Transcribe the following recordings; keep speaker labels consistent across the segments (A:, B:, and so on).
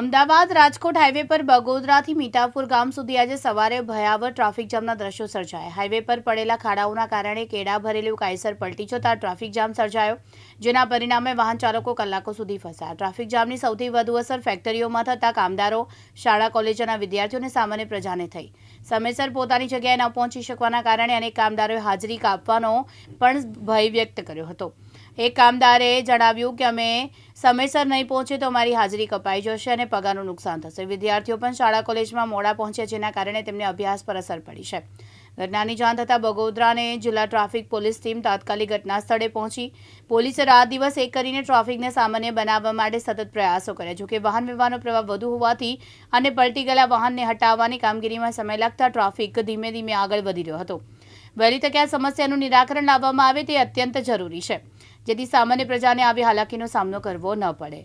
A: Ahmedabad Rajkot highway પર બગોદરાથી મીઠાપુર ગામ સુધી આજે સવારે ભયાવહ ટ્રાફિક જામના દ્રશ્યો સર્જાયા. હાઈવે પર પડેલા ખાડાઓના કારણે કેડા ભરેલું કાયસર પલટી જતા ટ્રાફિક જામ સર્જાયો, જેના પરિણામે વાહન ચાલકો કલાકો સુધી ફસાયા. ટ્રાફિક જામની સૌથી વધુ અસર ફેક્ટરીઓમાં થતા કામદારો, શાળા કોલેજોના વિદ્યાર્થીઓને સામાન્ય પ્રજાને થઈ. સમયસર પોતાની જગ્યાએ ન પહોંચી શકવાના કારણે અનેક કામદારોએ હાજરી કાપવાનો પણ ભય વ્યક્ત કર્યો હતો. એક કામદારે જણાવ્યું કે, અમે સમયસર નહીં પહોંચે તો અમારી હાજરી કપાઈ જશે અને પગારનું નુકસાન થશે. વિદ્યાર્થીઓ પણ શાળા, કોલેજમાં મોડા પહોંચ્યા, જેના કારણે તેમને અભ્યાસ પર અસર પડી છે. ઘટનાની જાણ થતાં બગોદરાને જિલ્લા ટ્રાફિક પોલીસ ટીમ તાત્કાલિક ઘટના સ્થળે પહોંચી. પોલીસે રાત દિવસ એક કરીને ટ્રાફિકને સામાન્ય બનાવવા માટે સતત પ્રયાસો કર્યા, જોકે વાહન વ્યવહારનો પ્રવાહ વધુ હોવાથી અને પલટી ગયેલા વાહનને હટાવવાની કામગીરીમાં સમય લાગતા ટ્રાફિક ધીમે ધીમે આગળ વધી રહ્યો હતો. વહેલી તકે આ સમસ્યાનું નિરાકરણ લાવવામાં આવે તે અત્યંત જરૂરી છે. જેથી સામાન્ય પ્રજાને આવી હાલાકીનો સામનો કરવો ન પડે.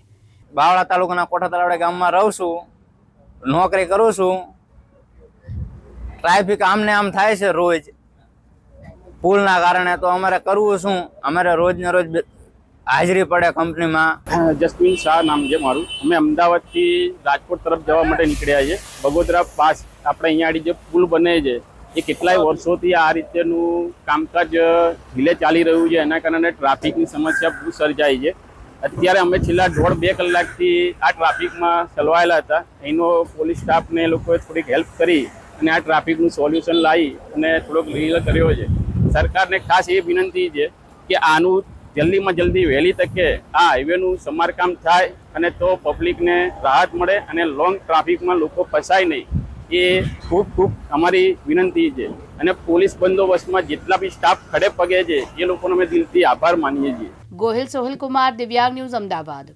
B: બાવળા તાલુકાના કોઠા તલાવડા ગામમાં રહું છું નોકરી કરું છું. ટ્રાફિક આમને આમ થાય છે રોજ. પુલના કારણે તો અમારે કરવું શું? અમારે રોજ ને રોજ હાજરી પડે કંપનીમાં.
C: જસ્મીન શાહ નામ છે મારું. અમે અમદાવાદથી રાજકોટ તરફ જવા માટે નીકળ્યા છે બગોદરા પાસ. આપણે અહીંયા આગળ જે પુલ બને છે એ કેટલાય વર્ષોથી આ રીતેનું કામકાજ ઢીલે ચાલી રહ્યું છે. એના કારણે ટ્રાફિકની સમસ્યા બહુ સર્જાય છે. અત્યારે અમે છેલ્લા દોઢ બે કલાકથી આ ટ્રાફિકમાં ચલવાયેલા હતા. એનો પોલીસ સ્ટાફને લોકોએ થોડીક હેલ્પ કરી અને આ ટ્રાફિકનું સોલ્યુશન લાવી અને થોડોક લીલ કર્યો છે. સરકારને ખાસ એ વિનંતી છે કે આનું જલ્દીમાં જલ્દી વહેલી તકે આ હાઈવેનું સમારકામ થાય અને તો પબ્લિકને રાહત મળે અને લોંગ ટ્રાફિકમાં લોકો ફસાય નહીં. એ ખૂબ ખૂબ અમારી વિનંતી છે. અને પોલીસ બંદોબસ્તમાં જેટલા બી સ્ટાફ ખડે પગે છે, એ લોકોનો અમે દિલથી આભાર માનીએ છીએ.
A: ગોહિલ સોહિલ કુમાર, દિવ્યાંગ ન્યૂઝ અમદાવાદ.